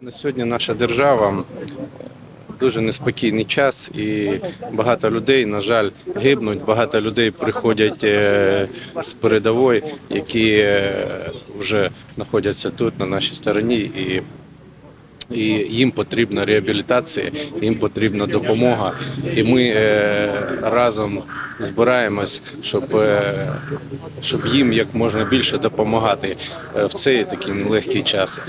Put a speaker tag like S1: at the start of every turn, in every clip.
S1: На сьогодні наша держава дуже неспокійний час, і багато людей, на жаль, гибнуть. Багато людей приходять е, з передової, які е, вже знаходяться тут, на нашій стороні, і і їм потрібна реабілітація, їм потрібна допомога. І ми е, разом збираємось, щоб, щоб їм як можна більше допомагати в цей такий нелегкий час.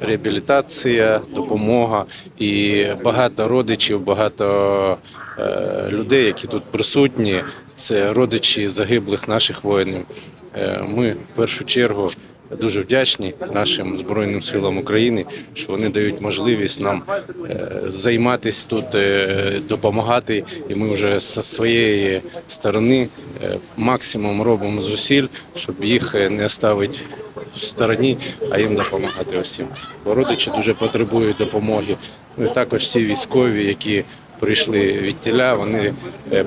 S1: Реабілітація, допомога і багато родичів, багато е, людей, які тут присутні. Це родичі загиблих наших воїнів. Е, Ми в першу чергу дуже вдячні нашим збройним силам України, що вони дають можливість нам е, займатися тут, е, допомагати. І ми вже зі своєї сторони е, максимум робимо зусиль, щоб їх не ставити в стороні, а їм допомагати усім. Бо родичі дуже потребують допомоги. Ну і також всі військові, які прийшли від тіля, вони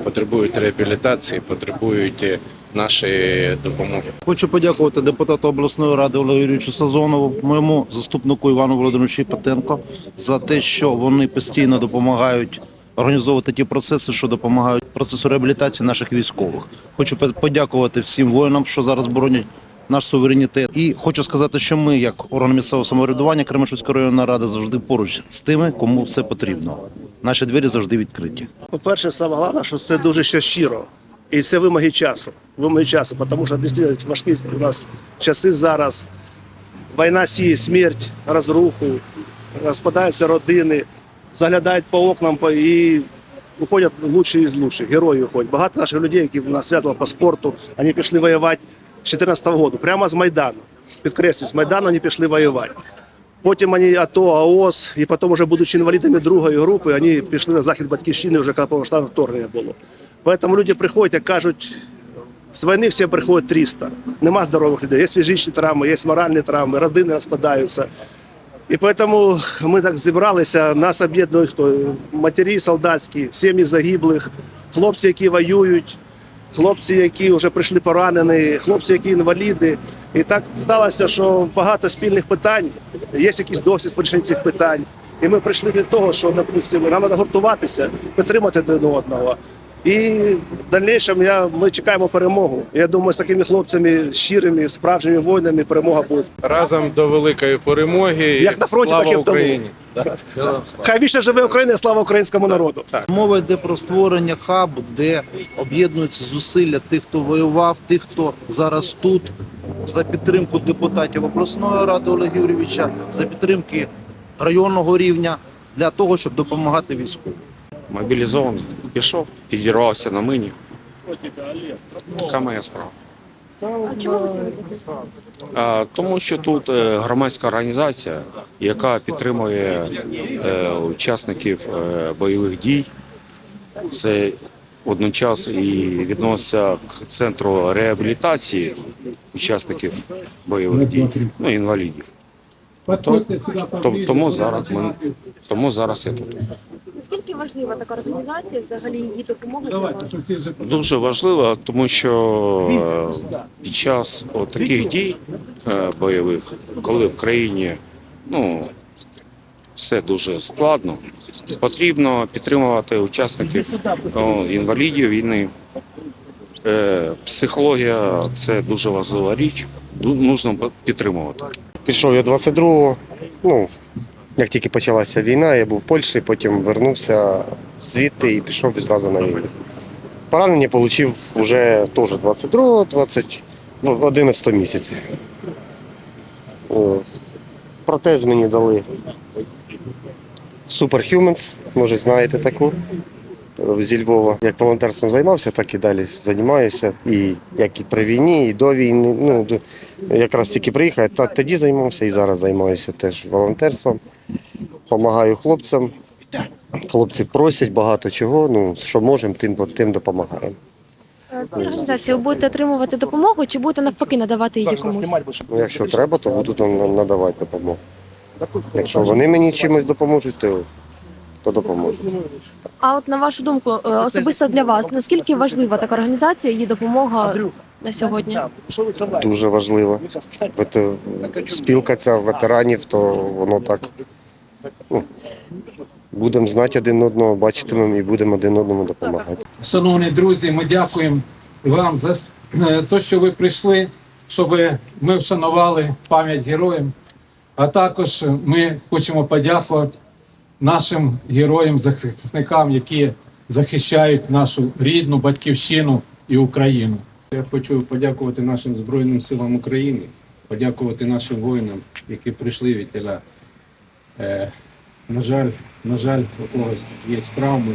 S1: потребують реабілітації, потребують нашої допомоги.
S2: Хочу подякувати депутату обласної ради Олегу Юрійовичу Сазонову, моєму заступнику Івану Володимировичу Іпатенко за те, що вони постійно допомагають організовувати ті процеси, що допомагають процесу реабілітації наших військових. Хочу подякувати всім воїнам, що зараз боронять наш суверенітет. І хочу сказати, що ми, як орган місцевого самоврядування Кременчуцької районної ради, завжди поруч з тими, кому це потрібно. Наші двері завжди відкриті.
S3: По-перше, саме головне, що це дуже ще щиро. І це вимоги часу. Вимоги часу, тому що дійсно важкі у нас часи зараз. Війна сіє смерть, розруху, розпадаються родини, заглядають по окнам і виходять лучші із лучших, герої виходять. Багато наших людей, які в нас зв'язано по спорту, вони пішли воювати з 2014 року, прямо з Майдану. Підкреслюю, з Майдану вони пішли воювати. Потім вони АТО, АОС, і потім, вже будучи інвалідами другої групи, вони пішли на захід батьківщини, вже коли повноштабне вторгнення було. Тому люди приходять і кажуть, з війни всі приходять 300. Нема здорових людей. Є фізичні травми, є моральні травми, родини розпадаються. І тому ми так зібралися, нас об'єднують хто матері солдатські, сім'ї загиблих, хлопці, які воюють, хлопці, які вже прийшли поранені, хлопці, які інваліди. І так сталося, що багато спільних питань, є якийсь досвід вирішення цих питань. І ми прийшли до того, що допустимо, нам треба гуртуватися, підтримати один одного. І в дальнішому я, ми чекаємо перемогу. Я думаю, з такими хлопцями, щирими, справжніми воїнами перемога буде.
S1: Разом до великої перемоги.
S3: Як на фронті,
S1: слава
S3: так і в.
S1: Да.
S3: Хай вічно живе Україна, слава українському народу.
S2: Мова йде про створення хабу, де об'єднуються зусилля тих, хто воював, тих, хто зараз тут, за підтримку депутатів обласної ради Олега Юрійовича, за підтримки районного рівня для того, щоб допомагати військовим.
S4: Мобілізований, пішов, підірвався на мині. Така моя справа.
S5: А чому ви сьогодні?
S4: Тому що тут е, громадська організація, яка підтримує е, учасників е, бойових дій. Це водночас і відноситься к центру реабілітації учасників бойових дій, ну, інвалідів. Тому, тому зараз ми тому зараз я тут.
S5: Наскільки важлива така організація, взагалі її допомога для вас?
S4: Дуже важливо, тому що е, під час от таких дій е, бойових, коли в країні ну, все дуже складно, потрібно підтримувати учасників ну, інвалідів війни. Е, Психологія це дуже важлива річ, ду- нужно підтримувати.
S6: Пішов я 22-го. Ну, як тільки почалася війна, я був в Польщі, потім вернувся звідти і пішов відразу на війну. Поранення отримав вже теж 22-го, 20, ну, 11 місяці. Протез мені дали Superhumans, може знаєте таку зі Львова. Як волонтерством займався, так і далі займаюся. І як і при війні, і до війни. Ну, якраз тільки приїхав, та тоді займався і зараз займаюся теж волонтерством. Помагаю хлопцям. Хлопці просять багато чого. Ну, що можемо, тим, тим допомагаємо.
S5: В організації ви будете отримувати допомогу чи будете навпаки надавати її комусь?
S6: Ну, якщо треба, то буду надавати допомогу. Якщо вони мені чимось допоможуть, то, то допоможуть.
S5: А от на вашу думку, е, особисто для вас, наскільки важлива така організація, її допомога на сьогодні?
S3: Що ви ховаєте?
S6: Дуже важливо. Спілка ця ветеранів, то воно так. Ну, будемо знати один одного, бачитимемо і будемо один одному допомагати.
S7: Шановні друзі, ми дякуємо вам за те, що ви прийшли, щоб ми вшанували пам'ять героїв. А також ми хочемо подякувати нашим героям, захисникам, які захищають нашу рідну батьківщину і Україну.
S1: Я хочу подякувати нашим Збройним силам України, подякувати нашим воїнам, які прийшли від тіля. Е, на жаль, на жаль, у когось є травми,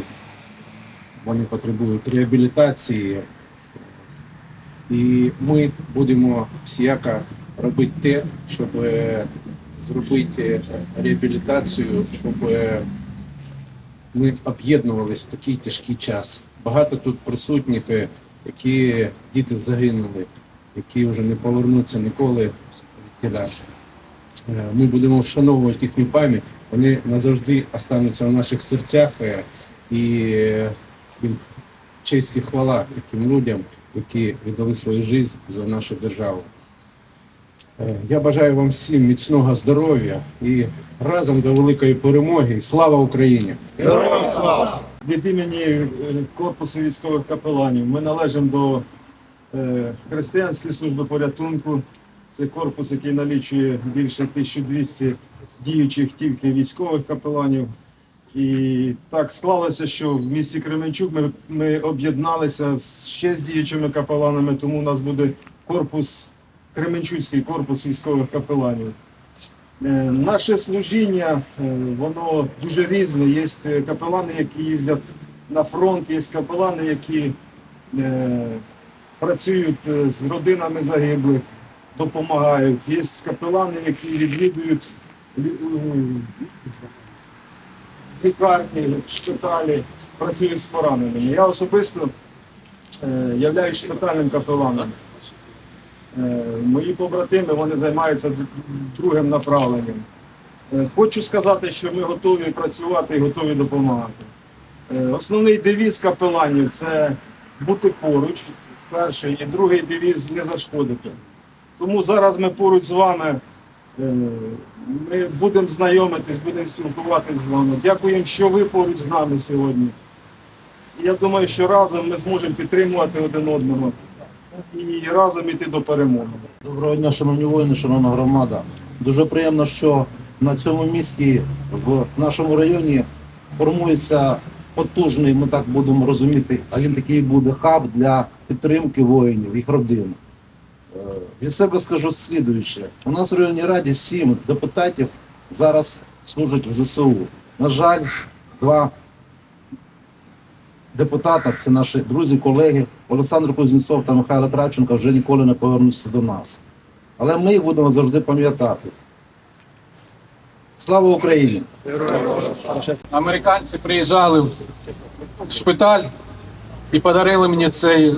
S1: вони потребують реабілітації. І ми будемо всіяко робити те, щоб зробити реабілітацію, щоб е, ми об'єднувалися в такий тяжкий час. Багато тут присутніх, е, які діти загинули, які вже не повернуться ніколи. Е, Ми будемо вшановувати їхню пам'ять. Вони назавжди остануться в наших серцях. І честь і хвала таким людям, які віддали свою життя за нашу державу. Е, Я бажаю вам всім міцного здоров'я і разом до великої перемоги. Слава Україні!
S8: від імені е, корпусу військових капеланів. Ми належимо до е, християнської служби порятунку. Це корпус, який налічує більше 1200 діючих тільки військових капеланів. І так склалося, що в місті Кременчук ми, ми об'єдналися з ще з діючими капеланами, тому у нас буде корпус, Кременчуцький корпус військових капеланів. Е, Наше служіння, е, воно дуже різне. Є е, капелани, які їздять на фронт, є капелани, які працюють з родинами загиблих, допомагають. Є капелани, які відвідують лікарні, шпиталі, працюють з пораненими. Я особисто являюсь шпитальним капеланом. Мої побратими вони займаються другим направленням. Е, Хочу сказати, що ми готові працювати і готові допомагати. Е, Основний девіз капеланів це бути поруч. Перший і другий девіз не зашкодити. Тому зараз ми поруч з вами. е, Ми будемо знайомитись, будемо спілкуватись з вами. Дякуємо, що ви поруч з нами сьогодні. Я думаю, що разом ми зможемо підтримувати один одного і разом іти до перемоги.
S2: Доброго дня, шановні воїни, шановна громада. Дуже приємно, що на цьому місті в нашому районі формується потужний, ми так будемо розуміти, а він такий буде хаб для підтримки воїнів, їх родин. Е, Від себе скажу слідуюче. У нас в районній раді сім депутатів зараз служать в ЗСУ. На жаль, два депутата, це наші друзі, колеги, Олександр Кузнєцов та Михайло Кравченко вже ніколи не повернуться до нас. Але ми їх будемо завжди пам'ятати. Слава Україні!
S7: Американці приїжджали в шпиталь і подарили мені цей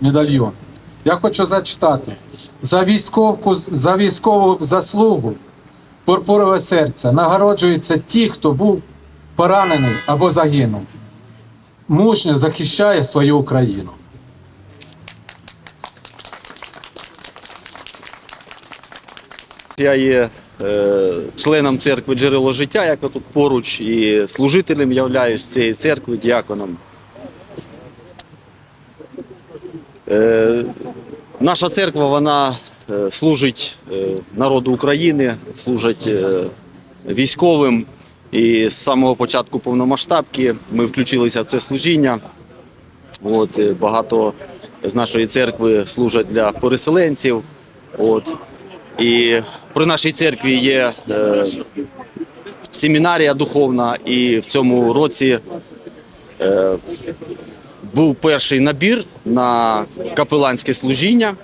S7: медальйон. Я хочу зачитати. За військовку, за військову заслугу пурпурове серце нагороджуються ті, хто був поранений або загинув. Мужньо захищає свою Україну.
S9: Я є е, членом церкви джерело життя, яка тут поруч, і служителем являюсь цієї церкви, діаконом. Е, наша церква вона е, служить е, народу України, служить е, військовим. І з самого початку повномасштабки ми включилися в це служіння. От, е, багато з нашої церкви служать для переселенців. От. І при нашій церкві є е, семінарія духовна, і в цьому році е, був перший набір на капеланське служіння.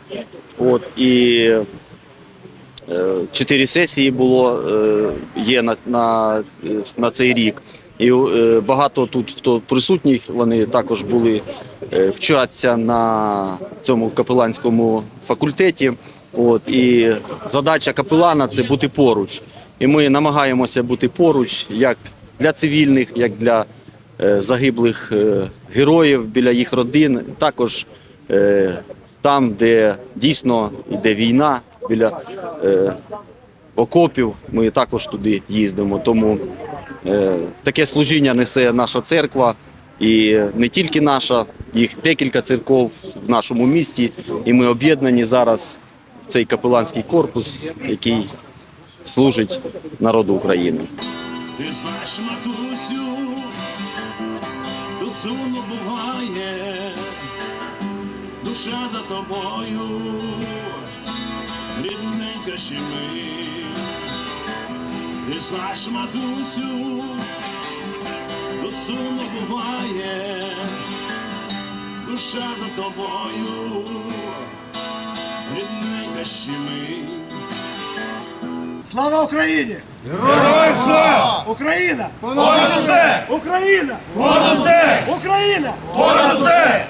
S9: От, і чотири сесії було, е, є на, на, на цей рік. І е, багато тут, хто присутніх, вони також були е, вчаться на цьому капеланському факультеті. От, і задача капелана це бути поруч. І ми намагаємося бути поруч як для цивільних, як для е, загиблих е, героїв біля їх родин. Також е, там, де дійсно йде війна, біля е, окопів, ми також туди їздимо. Тому е, таке служіння несе наша церква. І не тільки наша, їх декілька церков в нашому місті, і ми об'єднані зараз в цей капеланський корпус, який служить народу України.
S10: Сумно буває, душа за тобою, рідненька. Ти знаєш, матусю, то сумно буває, душа за тобою, рідненька щемить.
S3: Слава Україні! Героям слава! Україна! Понад усе! Україна! Понад усе! Україна! Понад усе!